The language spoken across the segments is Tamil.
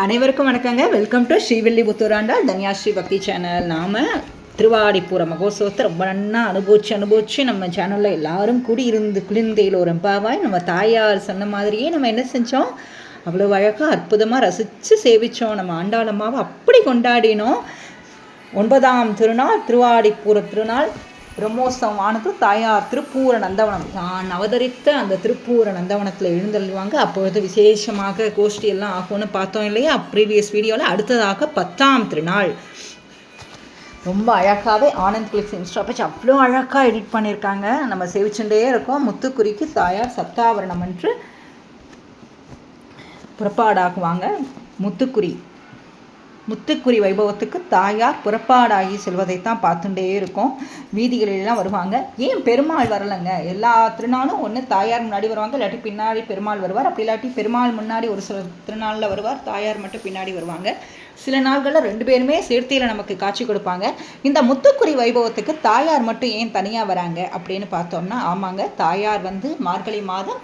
அனைவருக்கும் வணக்கங்க. வெல்கம் டு ஸ்ரீவெல்லி புத்தூராண்டால் தன்யாஸ்ரீ பக்தி சேனல். நாம் திருவாடிப்பூர மகோத்சவத்தை ரொம்ப நன்னா அனுபவிச்சு அனுபவிச்சு நம்ம சேனலில் எல்லாரும் கூடி இருந்து குளிர்ந்தையில் ஒரு எம்பாவாய் நம்ம தாயார் சொன்ன மாதிரியே நம்ம என்ன செஞ்சோம்? அவ்வளோ அழகாக அற்புதமாக ரசித்து சேவித்தோம் நம்ம ஆண்டாளம்மாவை அப்படி கொண்டாடினோம். ஒன்பதாம் திருநாள் திருவாடிப்பூர திருநாள். பிரம்மோத்சவமானது தாயார் திருப்பூர நந்தவனம். நான் அவதரித்த அந்த திருப்பூர நந்தவனத்தில் எழுந்தள்ளுவாங்க அப்பொழுது விசேஷமாக கோஷ்டி எல்லாம் ஆகும்னு பார்த்தோம் இல்லையா? ப்ரீவியஸ் வீடியோவில் அடுத்ததாக பத்தாம் திருநாள். ரொம்ப அழகாகவே ஆனந்த் கிளிக்ஸ் இன்ஸ்டா பேஜ் அவ்வளோ அழகாக எடிட் பண்ணியிருக்காங்க. நம்ம சேவிச்சுட்டே இருக்கோம். முத்துக்குறிக்கு தாயார் சப்தாவரணம் என்று புறப்பாடாகுவாங்க முத்துக்குறி. முத்துக்குறி வைபவத்துக்கு தாயார் புறப்பாடாகி செல்வதைத்தான் பார்த்துட்டே இருக்கோம். வீதிகளிலெல்லாம் வருவாங்க. ஏன் பெருமாள் வரலைங்க? எல்லா திருநாளும் ஒன்று தாயார் முன்னாடி வருவாங்க இல்லாட்டி பின்னாடி பெருமாள் வருவார். அப்படி இல்லாட்டி பெருமாள் முன்னாடி ஒரு சில திருநாளில் வருவார் தாயார் மட்டும் பின்னாடி வருவாங்க. சில நாள்களில் ரெண்டு பேருமே சேர்த்தியில் நமக்கு காட்சி கொடுப்பாங்க. இந்த முத்துக்குறி வைபவத்துக்கு தாயார் மட்டும் ஏன் தனியாக வராங்க அப்படின்னு பார்த்தோம்னா ஆமாங்க தாயார் வந்து மார்கழி மாதம்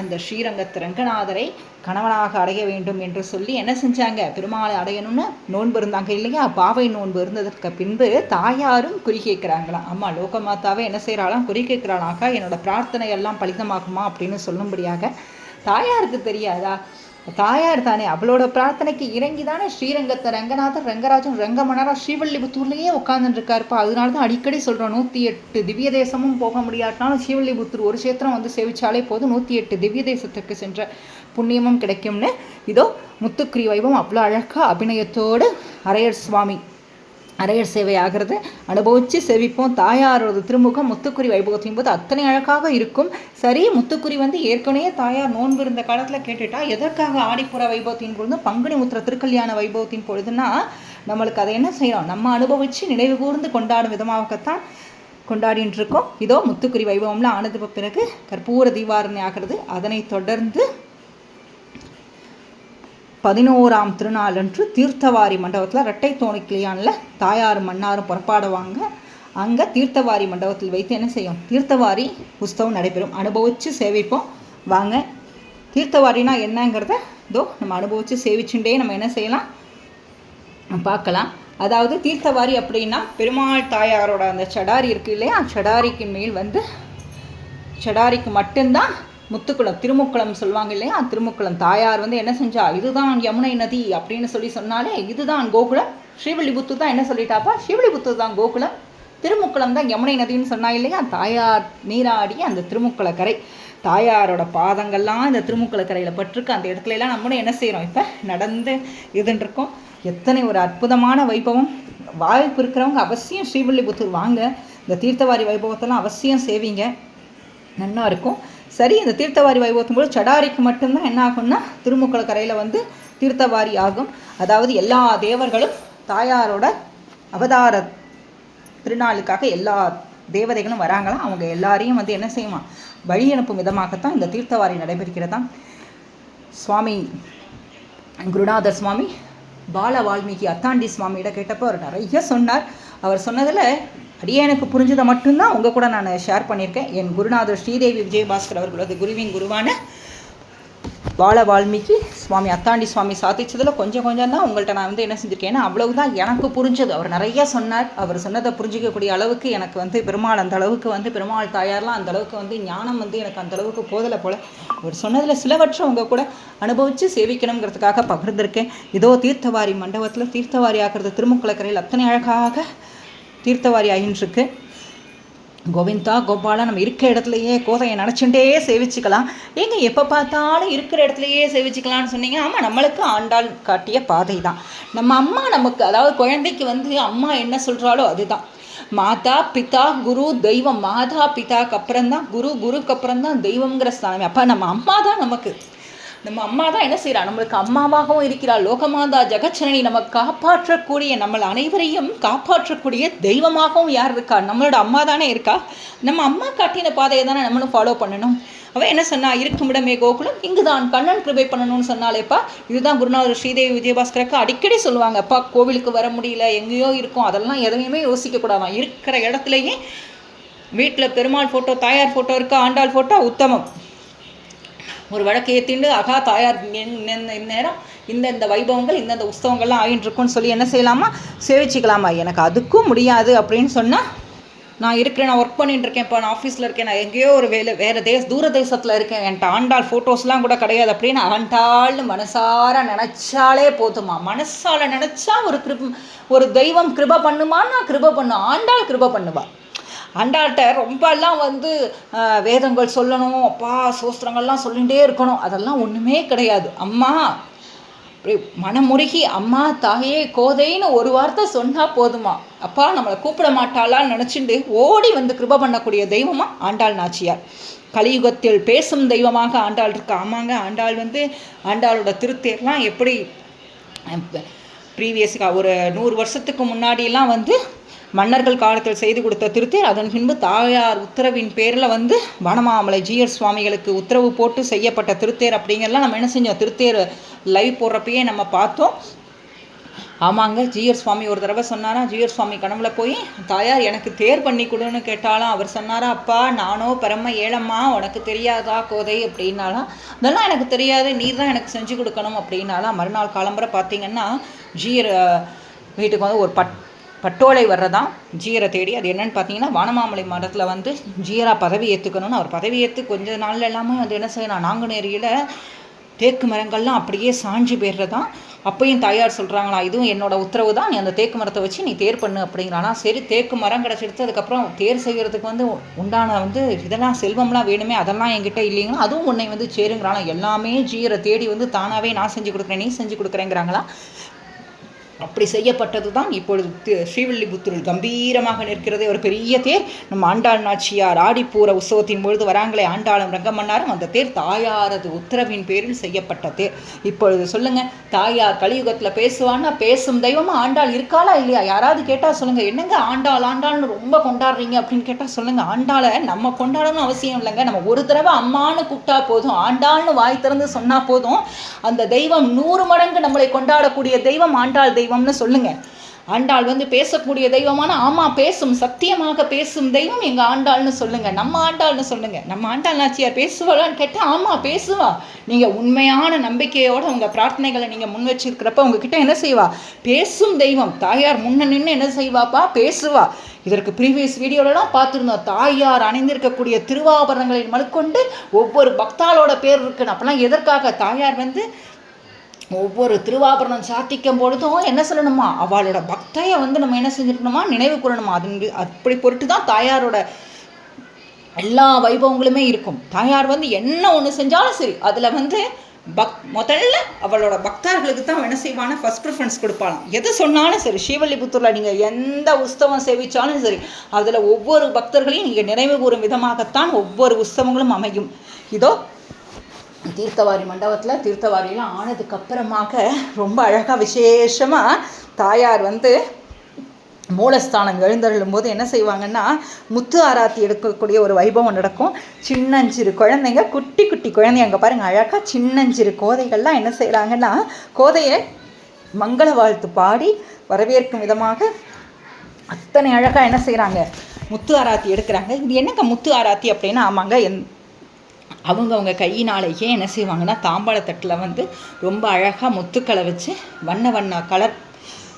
அந்த ஸ்ரீரங்கத்து ரங்கநாதரை கணவனாக அடைய வேண்டும் என்று சொல்லி என்ன செஞ்சாங்க? பெருமாளை அடையணும்னு நோன்பு இருந்தாங்க இல்லையா? பாவை நோன்பு இருந்ததற்கு பின்பு தாயாரும் குறி கேட்குறாங்களாம். அம்மா லோகமாதாவே என்ன செய்கிறாளாம் குறி கேட்குறாளாக்கா என்னோட பிரார்த்தனை எல்லாம் பலிதமாகுமா? அப்படின்னு சொல்லும்படியாக தாயாருக்கு தெரியாதா? தாயார் தானே அவளோட பிரார்த்தனைக்கு இறங்கி தானே ஸ்ரீரங்கத்தை ரங்கநாதர் ரங்கராஜன் ரங்கமணரா ஸ்ரீவல்லிபுத்தூர்லேயே உட்காந்துருக்காருப்பா அதனால தான் அடிக்கடி சொல்கிறோம் நூற்றி எட்டு திவ்ய தேசமும் போக முடியாட்டினாலும் ஸ்ரீவல்லிபுத்தூர் ஒரு சேத்திரம் வந்து சேவிச்சாலே போதும் நூற்றி எட்டு திவ்ய தேசத்துக்கு சென்ற புண்ணியமும் கிடைக்கும்னு. இதோ முத்துக்கிரி வைபம் அவ்வளோ அழகாக அபிநயத்தோடு அரையர் சுவாமி அரையர் சேவை ஆகிறது. அனுபவித்து செவிப்போம். தாயாரோட திருமுகம் முத்துக்குறி வைபவத்தின் போது அத்தனை அழகாக இருக்கும். சரி முத்துக்குறி வந்து ஏற்கனவே தாயார் நோன்பு இருந்த காலத்தில் கேட்டுட்டா எதற்காக ஆடிப்புற வைபவத்தின் பொழுது பங்குனி முத்திர திருக்கல்யாண வைபவத்தின் பொழுதுன்னா நம்மளுக்கு அதை என்ன செய்யணும் நம்ம அனுபவித்து நினைவு கூர்ந்து கொண்டாடும் விதமாகத்தான் கொண்டாடின்னு இருக்கோம் இதோ முத்துக்குறி வைபவம்லாம் ஆனதுக்கு பிறகு கற்பூர தீபாரணி ஆகிறது அதனை தொடர்ந்து பதினோராம் திருநாள் அன்று தீர்த்தவாரி மண்டபத்தில் ரெட்டை தோணிக்கிளியானில் தாயாரும் மன்னாரும் புறப்பாடுவாங்க. அங்கே தீர்த்தவாரி மண்டபத்தில் வைத்து என்ன செய்யும்? தீர்த்தவாரி உற்சவம் நடைபெறும். அனுபவித்து சேவிப்போம். வாங்க. தீர்த்தவாரினா என்னங்கிறத இதோ நம்ம அனுபவித்து சேவிச்சுட்டே நம்ம என்ன செய்யலாம்? பார்க்கலாம். அதாவது தீர்த்தவாரி அப்படின்னா பெருமாள் தாயாரோட அந்த சடாரி இருக்குது இல்லையா? சடாரிக்கு மேல் வந்து சடாரிக்கு மட்டும்தான் முத்துக்குளம் திருமுக்குளம் சொல்லுவாங்க இல்லையா? திருமுக்குளம் தாயார் வந்து என்ன செஞ்சா இதுதான் யமுனை நதி அப்படின்னு சொல்லி சொன்னாலே இதுதான் கோகுலம். ஸ்ரீவில்லிபுத்தூர் தான் என்ன சொல்லிட்டாப்பா? ஸ்ரீவில்லிபுத்தூர் தான் கோகுலம். திருமுக்குளம் தான் யமுனை நதின்னு சொன்னா இல்லையா? தாயார் நீராடிய அந்த திருமுக்குளக்கரை. தாயாரோட பாதங்கள்லாம் இந்த திருமுக்குளக்கரையில் பட்டிருக்கு. அந்த இடத்துல எல்லாம் நம்மளும் என்ன செய்கிறோம் இப்போ நடந்து இருந்துட்டு இருக்கோம் எத்தனை ஒரு அற்புதமான வைபவம். வாய்ப்பு இருக்கிறவங்க அவசியம் ஸ்ரீவில்லிபுத்தூர் வாங்க. இந்த தீர்த்தவாரி வைபவத்தெல்லாம் அவசியம் சேவிங்க. நல்லா இருக்கும். சரி இந்த தீர்த்தவாரி வைபவத்தின் போது சடாரிக்கு மட்டும்தான் என்ன ஆகும்னா திருமுக்கள கரையில் வந்து தீர்த்தவாரி ஆகும். அதாவது எல்லா தேவர்களும் தாயாரோட அவதார திருநாளுக்காக எல்லா தேவதைகளும் வராங்களாம் அவங்க எல்லாரையும் வந்து என்ன செய்வான் வழி அனுப்பும் விதமாகத்தான் இந்த தீர்த்தவாரி நடைபெறுகிறதாம் சுவாமி குருநாதர் சுவாமி பால வால்மீகி அத்தாண்டி சுவாமியிட கேட்டப்போ அவர் நிறைய சொன்னார். அவர் சொன்னதில் அடியேனுக்கு புரிஞ்சதை மட்டும்தான் உங்கள் கூட நான் ஷேர் பண்ணியிருக்கேன். என் குருநாதர் ஸ்ரீதேவி விஜயபாஸ்கர் அவர்களது குருவின் குருவான பால வால்மீகி சுவாமி அத்தாண்டி சுவாமி சாதிச்சதில் கொஞ்சம் கொஞ்சம் தான் உங்கள்கிட்ட நான் வந்து என்ன செஞ்சுருக்கேன். ஏன்னா அவ்வளவுதான் எனக்கு புரிஞ்சது. அவர் நிறைய சொன்னார். அவர் சொன்னதை புரிஞ்சிக்கக்கூடிய அளவுக்கு எனக்கு வந்து பெருமாள் அந்த அளவுக்கு வந்து பெருமாள் தாயார்லாம் அந்த அளவுக்கு வந்து ஞானம் வந்து எனக்கு அந்த அளவுக்கு போதலை போல். அவர் சொன்னதில் சிலவற்றை உங்கள் கூட அனுபவித்து சேவிக்கணுங்கிறதுக்காக பகிர்ந்திருக்கேன். இதோ தீர்த்தவாரி மண்டபத்தில் தீர்த்தவாரி ஆகிறது திருமுக்கலக்கரையில் அத்தனை அழகாக தீர்த்தவாரி ஆகின்றிருக்கு கோவிந்தா கோபாலா நம்ம இருக்கிற இடத்துலையே கோதையை நினச்சிட்டே சேவிச்சுக்கலாம். ஏங்க எப்போ பார்த்தாலும் இருக்கிற இடத்துலையே சேவிச்சுக்கலாம்னு சொன்னீங்க. ஆமாம் நம்மளுக்கு ஆண்டாள் காட்டிய பாதை தான் நம்ம அம்மா நமக்கு அதாவது குழந்தைக்கு வந்து அம்மா என்ன சொல்கிறாலோ அதுதான். மாதா பிதா குரு தெய்வம். மாதா பிதாக்கு அப்புறம் தான் குரு குருக்கு அப்புறம் தான் தெய்வங்கிற ஸ்தானமே அப்போ நம்ம அம்மா தான் நமக்கு. நம்ம அம்மா தான் என்ன செய்கிறா நம்மளுக்கு அம்மாவாகவும் இருக்கிறாள் லோகமாதா ஜெகச்சனனி நம்ம காப்பாற்றக்கூடிய நம்மள அனைவரையும் காப்பாற்றக்கூடிய தெய்வமாகவும் யார் இருக்கா? நம்மளோட அம்மா தானே இருக்கா? நம்ம அம்மா காட்டின பாதையை தானே நம்மளும் ஃபாலோ பண்ணணும். அவன் என்ன சொன்னா? இருக்கும் இடமே கோகுலம் இங்கு தான் கண்ணன் கிருபை பண்ணணும்னு சொன்னாலேப்பா இதுதான் குருநாதர் ஸ்ரீதேவி விஜயபாஸ்கருக்கு அடிக்கடி சொல்லுவாங்க. அப்பா கோவிலுக்கு வர முடியல எங்கேயோ இருக்கும். அதெல்லாம் எதையுமே யோசிக்கக்கூடாதான். இருக்கிற இடத்துலையே வீட்டில் பெருமாள் ஃபோட்டோ தாயார் ஃபோட்டோ இருக்கா? ஆண்டாள் ஃபோட்டோ உத்தமம். ஒரு வழக்கு ஏற்றிண்டு அகா தாயார் இந்த நேரம் வைபவங்கள் இந்தந்த உற்சவங்கள்லாம் ஆகிட்டு இருக்குன்னு சொல்லி என்ன செய்யலாமா? சேவிச்சுக்கலாமா? எனக்கு அதுக்கும் முடியாது அப்படின்னு சொன்னால் நான் இருக்கிறேன் நான் ஒர்க் பண்ணிட்டு இருக்கேன் இப்போ நான் ஆஃபீஸில் இருக்கேன் நான் எங்கேயோ ஒரு வேலை வேறு தேச தூர தேசத்தில் இருக்கேன். என்கிட்ட ஆண்டாள் ஃபோட்டோஸ்லாம் கூட கிடையாது அப்படின்னு ஆண்டாள்னு மனசார நினச்சாலே போதுமா? மனசால நினச்சா ஒரு கிருப ஒரு தெய்வம் கிருப பண்ணுமான்னா கிருப பண்ணும் ஆண்டாள் கிருப பண்ணுவா. அண்டாட்ட ரொம்பலாம் வந்து வேதங்கள் சொல்லணும் அப்பா சோஸ்திரங்கள்லாம் சொல்லிகிட்டே இருக்கணும். அதெல்லாம் ஒன்றுமே கிடையாது. அம்மா அப்படி மனமுருகி அம்மா தாயே கோதைன்னு ஒரு வார்த்தை சொன்னால் போதுமா? அப்பா நம்மளை கூப்பிட மாட்டாளான்னு நினச்சிண்டு ஓடி வந்து கிருப பண்ணக்கூடிய தெய்வமா ஆண்டாள் நாச்சியார். கலியுகத்தில் பேசும் தெய்வமாக ஆண்டாள் இருக்கா? ஆமாங்க ஆண்டாள் வந்து ஆண்டாளோட திருத்தேர்லாம் எப்படி ப்ரீவியஸ்க்காக ஒரு நூறு வருஷத்துக்கு முன்னாடியெல்லாம் வந்து மன்னர்கள் காலத்தில் செய்து கொடுத்த திருத்தேர் அதன் பின்பு தாயார் உத்தரவின் பேரில் வந்து வனமாமலை ஜீயர் சுவாமிகளுக்கு உத்தரவு போட்டு செய்யப்பட்ட திருத்தேர் அப்படிங்கிறலாம் நம்ம என்ன செஞ்சோம்? திருத்தேர் லைவ் போடுறப்பயே நம்ம பார்த்தோம். ஆமாங்க ஜீயர் சுவாமி ஒரு தடவை சொன்னாரா? ஜீயர் சுவாமி கனவுல போய் தாயார் எனக்கு தேர் பண்ணி கொடுன்னு கேட்டாலும் அவர் சொன்னாரா அப்பா நானோ பரம ஏழம்மா உனக்கு தெரியாதா கோதை? அப்படின்னாலாம் அதெல்லாம் எனக்கு தெரியாது நீர் தான் எனக்கு செஞ்சு கொடுக்கணும். அப்படின்னாலாம் மறுநாள் காலம்பரை பார்த்தீங்கன்னா ஜீயர் வீட்டுக்கு வந்து ஒரு பட் பட்டோலை வர்றதான் ஜீரை தேடி. அது என்னன்னு பார்த்தீங்கன்னா வானமாமலை மடத்தில் வந்து ஜீரா பதவி ஏற்றுக்கணும்னு அவர் பதவி ஏற்று கொஞ்ச நாள்ல எல்லாமே வந்து என்ன செய்யணும்? நாங்குநேரியில் தேக்கு மரங்கள்லாம் அப்படியே சாஞ்சு போயிடுறதான் அப்பையும் தாயார் சொல்கிறாங்களா இதுவும் என்னோட உத்தரவு தான். நீ அந்த தேக்கு மரத்தை வச்சு நீ தேர் பண்ணு அப்படிங்கிறானா சரி தேக்கு மரம் கிடச்சிடுத்து அதுக்கப்புறம் தேர் செய்கிறதுக்கு வந்து உண்டான வந்து இதெல்லாம் செல்வம்லாம் வேணுமே அதெல்லாம் என்கிட்ட இல்லைங்களா? அதுவும் உன்னை வந்து சேருங்கிறானா எல்லாமே ஜீரை தேடி வந்து தானாகவே நான் செஞ்சு கொடுக்குறேன் நீ செஞ்சு கொடுக்குறேங்கிறாங்களா? அப்படி செய்யப்பட்டது தான் இப்பொழுது ஸ்ரீவில்லிபுத்தூரில் கம்பீரமாக நிற்கிறதே ஒரு பெரிய தேர். நம்ம ஆண்டாள் நாச்சியார் ஆடிப்பூர உற்சவத்தின் பொழுது வராங்களே ஆண்டாளும் ரங்கமன்னாரும் அந்த தேர் தாயாரது உத்தரவின் பேரில் செய்யப்பட்ட தேர். இப்பொழுது சொல்லுங்க தாயார் கலியுகத்தில் பேசுவான்னா பேசும் தெய்வமாக ஆண்டாள் இருக்காளா இல்லையா? யாராவது கேட்டால் சொல்லுங்க என்னங்க ஆண்டாள் ஆண்டாள்னு ரொம்ப கொண்டாடுறீங்க அப்படின்னு கேட்டால் சொல்லுங்க ஆண்டாளை நம்ம கொண்டாடணும் அவசியம் இல்லைங்க. நம்ம ஒரு தடவை அம்மான்னு கூப்பிட்டா போதும் ஆண்டாள்னு வாய் திறந்து சொன்னா போதும் அந்த தெய்வம் நூறு மடங்கு நம்மளை கொண்டாடக்கூடிய தெய்வம் ஆண்டாள் தெய்வம்னு சொல்லுங்க. ஆண்டாள் வந்து பேசக்கூடிய தெய்வமான ஆமா பேசும் சத்தியமாக பேசும் தெய்வம் எங்க ஆண்டாள்னு சொல்லுங்க. நம்ம ஆண்டாள்னு சொல்லுங்க. நம்ம ஆண்டாள் நாச்சியார் பேசுவாளான்னு கேட்டா ஆமா பேசுவா. நீங்க உண்மையான நம்பிக்கையோட உங்க பிரார்த்தனைகளை நீங்க முன் வச்சிருக்கிறப்ப உங்ககிட்ட என்ன செய்வா? பேசும் தெய்வம். தாயார் முன்ன நின்று என்ன செய்வாப்பா? பேசுவா. இதற்கு ப்ரீவியஸ் வீடியோலலாம் பார்த்துருந்தோம். தாயார் அணிந்திருக்கக்கூடிய திருவாபரணங்களின் மறுக்கொண்டு ஒவ்வொரு பக்தாலோட பேர் இருக்குன்னு அப்போலாம் எதற்காக? தாயார் வந்து ஒவ்வொரு திருவாபரணம் சாத்திக்கும் பொழுதும் என்ன சொல்லணுமா? அவளோட பக்தையை வந்து நம்ம என்ன செஞ்சுக்கணுமா நினைவு கூறணுமா? அது அப்படி பொருட்டு தான் தாயாரோட எல்லா வைபவங்களுமே இருக்கும். தாயார் வந்து என்ன ஒன்று செஞ்சாலும் சரி அதில் வந்து பக் முதல்ல அவளோட பக்தர்களுக்கு தான் என்ன செய்வான ஃபஸ்ட் ப்ரிஃபரன்ஸ் கொடுப்பாளாம். எது சொன்னாலும் சரி ஸ்ரீவல்லிபுத்தூரில் நீங்கள் எந்த உற்சவம் சேவிச்சாலும் சரி அதில் ஒவ்வொரு பக்தர்களையும் நீங்கள் நினைவு கூறும் விதமாகத்தான் ஒவ்வொரு உற்சவங்களும் அமையும். இதோ தீர்த்தவாரி மண்டபத்தில் தீர்த்தவாரியெலாம் ஆனதுக்கு அப்புறமாக ரொம்ப அழகாக விசேஷமாக தாயார் வந்து மூலஸ்தானம் எழுந்தருளும் போது என்ன செய்வாங்கன்னா முத்து ஆராத்தி எடுக்கக்கூடிய ஒரு வைபவம் நடக்கும். சின்னஞ்சிறு குழந்தைங்க குட்டி குட்டி குழந்தைங்க அங்கே பாருங்கள் அழகாக சின்னஞ்சிறு கோதைகள்லாம் என்ன செய்கிறாங்கன்னா கோதையை மங்கள வாழ்த்து பாடி வரவேற்கும் விதமாக அத்தனை அழகாக என்ன செய்கிறாங்க முத்து ஆராத்தி எடுக்கிறாங்க. இது என்னங்க முத்து ஆராத்தி அப்படின்னா? ஆமாங்க என் அவங்கவங்க கையினாலேயே என்ன செய்வாங்கன்னா தாம்பாளத்தட்டில் வந்து ரொம்ப அழகாக முத்துக்களை வச்சு வண்ண வண்ண கலர்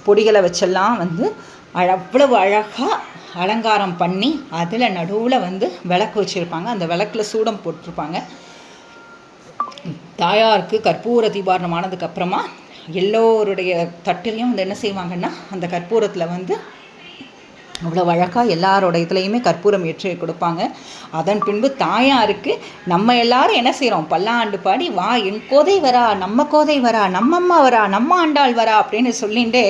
பொடிகளை வச்செல்லாம் வந்து அவ்வளவு அழகாக அலங்காரம் பண்ணி அதில் நடுவில் வந்து விளக்கு வச்சுருப்பாங்க. அந்த விளக்கில் சூடம் போட்டிருப்பாங்க. தாயாருக்கு கற்பூர தீபாரணம் எல்லோருடைய தட்டிலையும் வந்து என்ன செய்வாங்கன்னா அந்த கற்பூரத்தில் வந்து அவ்வளோ அழகாக எல்லாரோட இதுலேயுமே கற்பூரம் ஏற்றி கொடுப்பாங்க. அதன் பின்பு தாயாருக்கு நம்ம எல்லாரும் என்ன செய்கிறோம் பல்லாண்டு பாடி வா என் கோதை வரா நம்ம கோதை வரா நம்ம அம்மா வரா நம்ம ஆண்டாள் வரா அப்படின்னு சொல்லிட்டு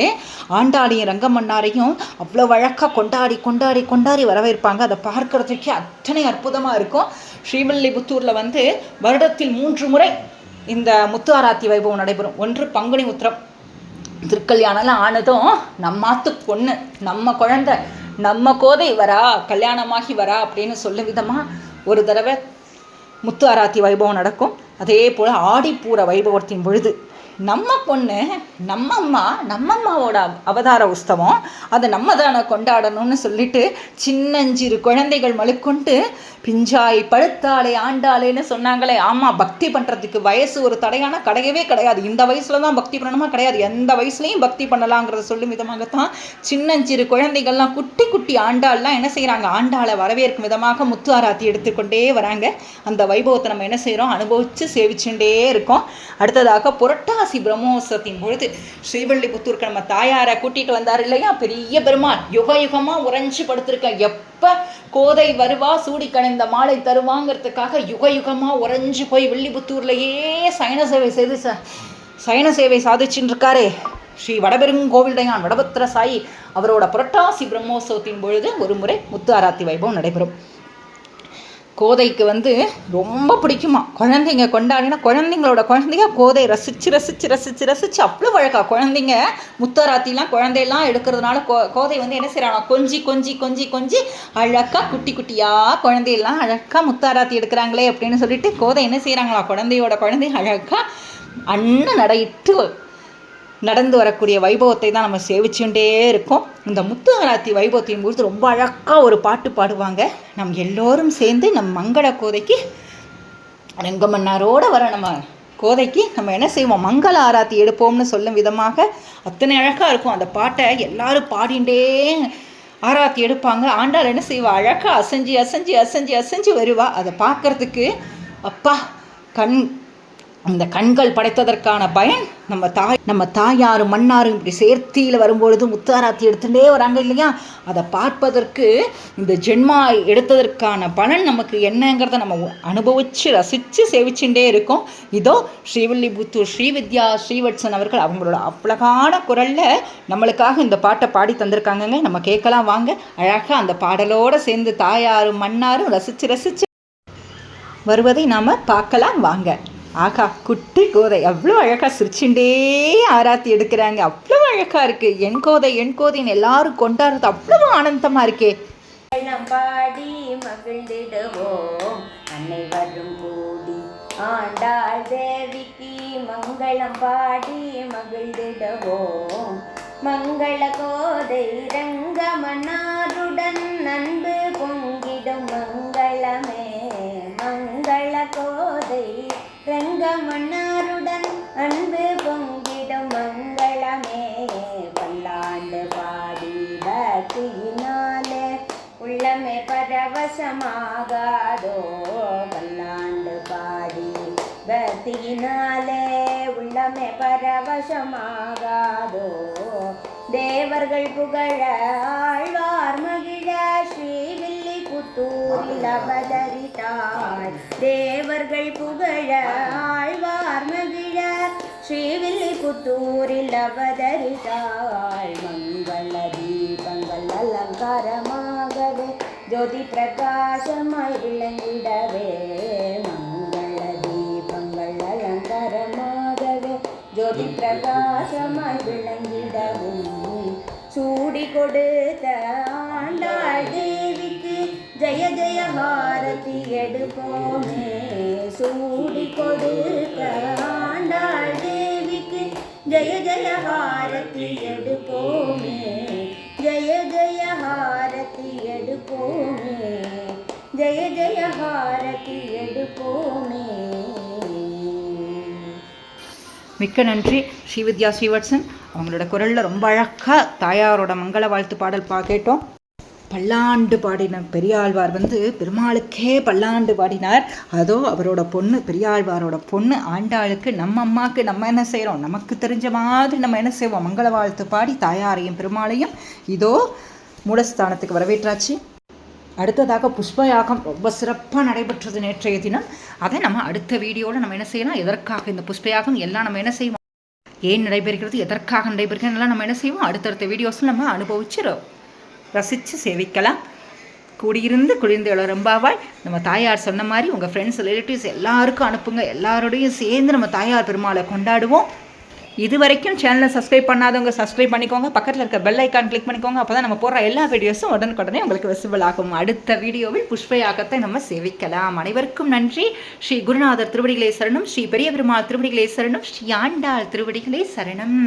ஆண்டாளையும் ரங்கமன்னாரையும் அவ்வளோ அழகாக கொண்டாடி கொண்டாடி கொண்டாடி வரவேற்பாங்க. அதை பார்க்குறதுக்கே அத்தனை அற்புதமாக இருக்கும். ஸ்ரீமல்லிபுத்தூரில் வந்து வருடத்தில் மூன்று முறை இந்த முத்து ஆராத்தி வைபவம் நடைபெறும். ஒன்று பங்குனி உத்திரம். திருக்கல்யாணம்லாம் ஆனதும் நம்மாத்து பொண்ணு நம்ம குழந்த நம்ம கோதை வரா கல்யாணமாகி வரா அப்படின்னு சொல்லும் விதமாக ஒரு தடவை முத்து ஆராத்தி வைபவம் நடக்கும். அதே போல் ஆடிப்பூர வைபவத்தின் பொழுது நம்ம பொண்ணு நம்ம அம்மா நம்ம அம்மாவோட அவதார உற்சவம். அதை நம்ம தானே கொண்டாடணும்னு சொல்லிட்டு சின்னஞ்சிறு குழந்தைகள் மலுக்கொண்டு பிஞ்சாய் பழுத்தாளே ஆண்டாளேன்னு சொன்னாங்களே. ஆமாம் பக்தி பண்ணுறதுக்கு வயசு ஒரு தடையான கிடையவே கிடையாது. இந்த வயசுல தான் பக்தி பண்ணணுமா? கிடையாது. எந்த வயசுலையும் பக்தி பண்ணலாங்கிறத சொல்லும் விதமாகத்தான் சின்னஞ்சிறு குழந்தைகள்லாம் குட்டி குட்டி ஆண்டாள்லாம் என்ன செய்கிறாங்க ஆண்டாளை வரவேற்கும் விதமாக முத்து ஆராத்தி எடுத்துக்கொண்டே வராங்க. அந்த வைபவத்தை நம்ம என்ன செய்கிறோம் அனுபவித்து சேவிச்சுட்டே இருக்கோம். அடுத்ததாக புரட்டா புரட்டாசி பிரம்மோத்சவத்தின் பொழுது ஸ்ரீவல்லிபுத்தூருக்கு நம்ம தாயாரை கூட்டிகிட்டு வந்தார் இல்லையா? பெரிய பெருமாள். யுக யுகமாக உறைஞ்சு படுத்திருக்கேன் எப்போ கோதை வருவா? சூடி கணிந்த மாலை தருவாங்கிறதுக்காக யுக யுகமாக உறைஞ்சு போய் வில்லிபுத்தூர்லேயே சயன சேவை செய்து ச சயன சேவை சாதிச்சுட்டு இருக்காரே. ஸ்ரீ வடபெருங்கோவில்டையான் வடபத்திர சாயி அவரோட புரட்டாசி பிரம்மோத்சவத்தின் பொழுது ஒரு முறை முத்து ஆராத்தி வைபவம் நடைபெறும். கோதைக்கு வந்து ரொம்ப பிடிக்குமா? குழந்தைங்க கொண்டாடினா குழந்தைங்களோட குழந்தைங்க கோதை ரசித்து ரசித்து ரசித்து ரசித்து அவ்வளோ வழக்கா குழந்தைங்க முத்தராத்திலாம் குழந்தையெல்லாம் எடுக்கிறதுனால கோ கோதை வந்து என்ன செய்கிறாங்க கொஞ்சி கொஞ்சி கொஞ்சி கொஞ்சி அழகாக குட்டி குட்டியாக குழந்தையெல்லாம் அழகாக முத்தாராத்தி எடுக்கிறாங்களே அப்படின்னு சொல்லிட்டு கோதை என்ன செய்கிறாங்களா குழந்தையோட குழந்தை அழகாக அண்ணன் நடையிட்டு நடந்து வரக்கூடிய வைபவத்தை தான் நம்ம சேவிச்சுட்டே இருக்கோம். இந்த முத்து ஆராத்தி வைபவத்தையும் பொழுது ரொம்ப அழகாக ஒரு பாட்டு பாடுவாங்க. நம் எல்லோரும் சேர்ந்து நம் மங்கள கோதைக்கு ரங்கமன்னாரோடு வர நம்ம கோதைக்கு நம்ம என்ன செய்வோம்? மங்கள ஆராத்தி எடுப்போம்னு சொல்லும் விதமாக அத்தனை அழகாக இருக்கும். அந்த பாட்டை எல்லாரும் பாடிண்டே ஆராத்தி எடுப்பாங்க. ஆண்டாள் என்ன செய்வா? அழகாக அசைஞ்சு அசைஞ்சு அசைஞ்சு அசைஞ்சு வருவா. அதை பார்க்கறதுக்கு அப்பா கண் அந்த கண்கள் படைத்ததற்கான பயன் நம்ம தாய் நம்ம தாயாரும் மன்னாரும் இப்படி சேர்த்தியில் வரும்பொழுது முத்தாராத்தி எடுத்துட்டே வராங்க இல்லையா? அதை பார்ப்பதற்கு இந்த ஜென்மா எடுத்ததற்கான பலன் நமக்கு என்னங்கிறத நம்ம அனுபவித்து ரசித்து சேவிச்சுட்டே இருக்கோம். இதோ ஸ்ரீவில்லிபுத்தூர் ஸ்ரீவித்யா ஸ்ரீவட்சன் அவர்கள் அவங்களோட அவ்வளகான குரலில் நம்மளுக்காக இந்த பாட்டை பாடி தந்திருக்காங்கங்க. நம்ம கேட்கலாம் வாங்க. அழகாக அந்த பாடலோடு சேர்ந்து தாயாரும் மன்னாரும் ரசித்து ரசித்து வருவதை நாம் பார்க்கலாம் வாங்க. ஆகா குட்டி கோதை. அவ்வளோ அழகாக சிரிச்சுண்டே ஆராத்தி எடுக்கிறாங்க. அவ்வளோ அழகாக இருக்குது என் கோதை என் கோதைன்னு எல்லாரும் கொண்டாடுறது அவ்வளோ ஆனந்தமாக இருக்கே. மங்களம் பாடி மகிழ்ந்திடுவோம் அன்னை வரும் கூடி. ஆண்டாள் தேவிக்கு மங்களம் பாடி மகிழ்ந்திடுவோம் மங்கள கோதை ரங்கமன்னாருடன் அன்பு பொங்கிடும் மங்களமே. மங்கள கோதை ரங்கமன்னாருடன் அன்பு பொங்கிடும் மங்களமே. பல்லாண்டு பாடி பக்தியினாலே உள்ளமே பரவசமாகாதோ. பல்லாண்டு பாடி பக்தியினாலே உள்ளமே பரவசமாகாதோ. தேவர்கள் புகழ ஆழ்வார் மகிழ ஸ்ரீவில்லி புத்தூரில் அவதரி தேவர்கள் புகழ ஆழ்வார் மகிழ. ஸ்ரீவில்லி புத்தூரில் அவதரித்தாள். மங்கள தீபங்கள் அலங்காரமாகவே. ஜோதி பிரகாசமாய் விளங்கிடவே. மங்கள தீபங்கள் அலங்காரமாகவே. ஜோதி பிரகாசமாய் விளங்கிடவும். சூடி கொடுத்த ஆண்டாள் தேவிக்கு ஜெய ஜய பாரதி எடுப்போமே. சூடி கொடுத்த ஆண்டாள் தேவிக்கு ஜெய ஜய பாரதி எடுப்போமே. ஜெய ஜய பாரதி எடுப்போமே. ஜெய ஜய பாரதி எடுப்போமே. மிக்க நன்றி ஸ்ரீவித்யா ஸ்ரீவத்சன். அவங்களோட குரலில் ரொம்ப அழகாக தாயாரோட மங்கள வாழ்த்து பாடல் பா கேட்டோம். பல்லாண்டு பாடின பெரியாழ்வார் வந்து பெருமாளுக்கே பல்லாண்டு பாடினார். அதோ அவரோட பொண்ணு பெரியாழ்வாரோட பொண்ணு ஆண்டாளுக்கு நம்ம அம்மாவுக்கு நம்ம என்ன செய்கிறோம் நமக்கு தெரிஞ்ச மாதிரி நம்ம என்ன செய்வோம்? மங்கள வாழ்த்து பாடி தாயாரையும் பெருமாளையும் இதோ மூலஸ்தானத்துக்கு வரவேற்றாச்சு. அடுத்ததாக புஷ்பயாகம் ரொம்ப சிறப்பாக நடைபெற்றது நேற்றைய தினம். அதை நம்ம அடுத்த வீடியோவில் நம்ம என்ன செய்யலாம்? எதற்காக இந்த புஷ்பயாகம்? எல்லாம் நம்ம என்ன செய்வோம்? ஏன் நடைபெறுகிறது? எதற்காக நடைபெறுகிறது? எல்லாம் நம்ம என்ன செய்வோம்? அடுத்தடுத்த வீடியோஸில் நம்ம அனுபவிச்சிடும் ரசித்து சேவிக்கலாம். கூடியிருந்து குளிர்ந்து எவ்வளோ ரொம்பவாய் நம்ம தாயார் சொன்ன மாதிரி உங்கள் ஃப்ரெண்ட்ஸ் ரிலேட்டிவ்ஸ் எல்லாருக்கும் அனுப்புங்க. எல்லாரோடையும் சேர்ந்து நம்ம தாயார் பெருமாளை கொண்டாடுவோம். இது வரைக்கும் சேனலை சப்ஸ்கிரைப் பண்ணாதவங்க சப்ஸ்கிரைப் பண்ணிக்கோங்க. பக்கத்தில் இருக்க பெல் ஐக்கான் கிளிக் பண்ணிக்கோங்க. அப்போ தான் நம்ம போடுற எல்லா வீடியோஸும் உடனுக்குடனே உங்களுக்கு விசிபிள் ஆகும். அடுத்த வீடியோவில் புஷ்பயாகத்தை நம்ம சேவிக்கலாம். அனைவருக்கும் நன்றி. ஸ்ரீ குருநாதர் திருவடிகளே சரணம். ஸ்ரீ பெரிய பெருமாள் திருவடிகளே சரணம். ஸ்ரீ ஆண்டாள் திருவடிகளே சரணம்.